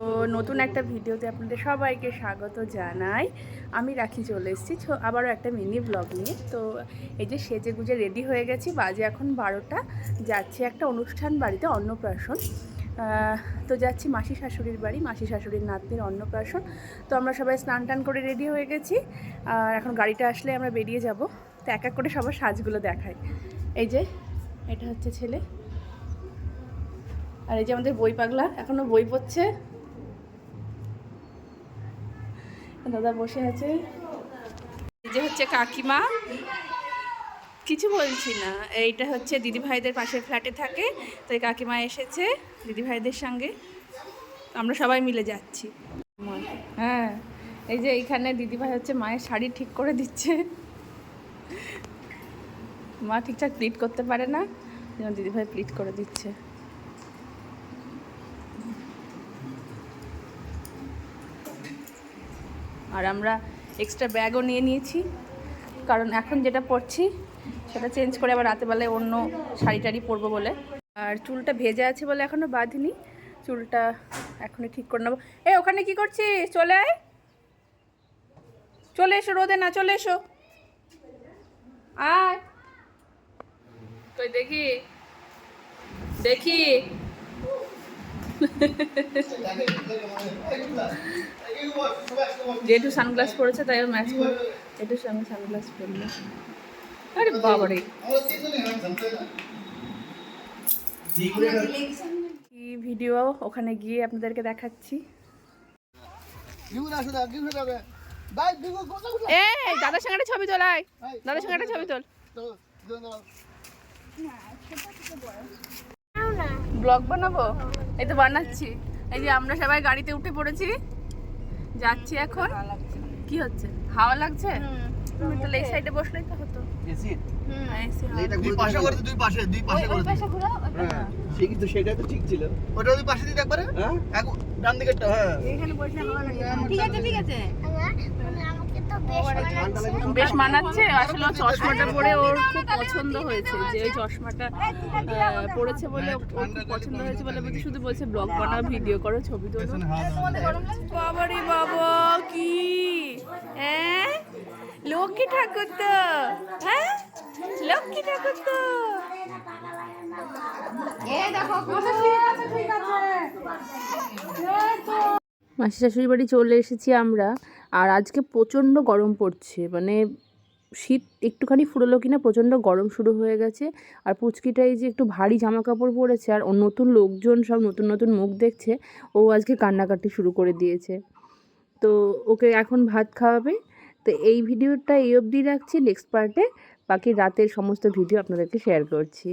তো নতুন একটা ভিডিওতে আপনাদের সবাইকে স্বাগত জানাই। আমি রাখি চলে এসেছি আবারও একটা মিনি ব্লগ নিয়ে। তো এই যে সেজে গুজে রেডি হয়ে গেছি, বাজে এখন বারোটা। যাচ্ছি একটা অনুষ্ঠান বাড়িতে, অন্নপ্রাশন। তো যাচ্ছি মাসি শাশুড়ির বাড়ি, মাসি শাশুড়ির নাতনির অন্নপ্রাশন। তো আমরা সবাই স্নান টান করে রেডি হয়ে গেছি। আর এখন গাড়িটা আসলে আমরা বেরিয়ে যাব। তো এক এক করে সবার সাজগুলো দেখাই। এই যে, এটা হচ্ছে ছেলে। আর এই যে আমাদের বই পাগলা, এখনও বই পড়ছে। দাদা বসে আছে। যে হচ্ছে কাকিমা। কিছু বলছি না। এইটা হচ্ছে দিদিভাইদের পাশের ফ্ল্যাটে থাকে তো এই কাকিমা এসেছে দিদিভাইদের সঙ্গে। আমরা সবাই মিলে যাচ্ছি। হ্যাঁ এই যে এইখানে দিদিভাই হচ্ছে মায়ের শাড়ি ঠিক করে দিচ্ছে। মা ঠিকঠাক প্লিট করতে পারে না, যেন দিদিভাই প্লিট করে দিচ্ছে। আর আমরা এক্সট্রা ব্যাগও নিয়ে নিয়েছি। কারণ এখন যেটা পরছি, সেটা চেঞ্জ করে আবার রাতেবেলায় অন্য শাড়ি টাড়ি পরবো বলে। আর চুলটা ভেজে আছে বলে এখনও বাঁধিনি। চুলটা এখনই ঠিক করে নেব। এ ওখানে কি করছিস? চলে আয়। চলে এসো, রোদে না, চলে এসো। আয়। কই দেখি? দেখি। যেহেতু সানগ্লাস পরেছে তাই ম্যাচ একটু সঙ্গে সানগ্লাস পরলো আরে বাবারে। কি ভিডিও ওখানে গিয়ে আপনাদেরকে দেখাচ্ছি। এই দাদার সঙ্গে ছবি তোলাই দাদার সঙ্গে ছবি তোল। ব্লগ বানাবো? এই তো বানাচ্ছি। এই যে আমরা সবাই গাড়িতে উঠে পড়েছি। যাচ্ছি এখন। কি হচ্ছে? হাওয়া লাগছে? তুমি তাহলে এই সাইডে বসলেই তো হতো। হ্যাঁ, AC হাওয়া। দুই পাশে করে দুই পাশে দুই পাশে করে দে। হ্যাঁ, সে কিন্তু সেটা তো ঠিক ছিল। ওটা দুই পাশে দিতে একবারে? হ্যাঁ। এক ডান দিকেরটা হ্যাঁ। ঠিক আছে ঠিক আছে। বেশ মানাচ্ছে। আসলে চশমাটা পরে ওর খুব পছন্দ হয়েছে যে ওই চশমাটা পড়েছে বলে ওর খুব পছন্দ হয়েছে বলে শুধু বলছে ব্লগ বানাও ভিডিও করো ছবি তোলো। বাবারে বাবা কি? হ্যাঁ? লক্ষ্মী ঠাকুর তো হ্যাঁ? লক্ষ্মী ঠাকুর তো। মাসি শাশুড়ি বাড়ি চলে এসেছি আমরা, আর আজকে প্রচণ্ড গরম পড়ছে মানে শীত একটুখানি ফুরোলো কিনা, প্রচণ্ড গরম শুরু হয়ে গেছে, আর পুচকিটাই যে একটু ভারী জামা কাপড় পরেছে, আর নতুন লোকজন সব নতুন নতুন মুখ দেখছে, ও আজকে কান্নাকাটি শুরু করে দিয়েছে। তো ওকে এখন ভাত খাওয়াবে তো এই ভিডিওটা এই অবধি রাখছি। নেক্সট পার্টে বাকি রাতের সমস্ত ভিডিও আপনাদেরকে শেয়ার করছি।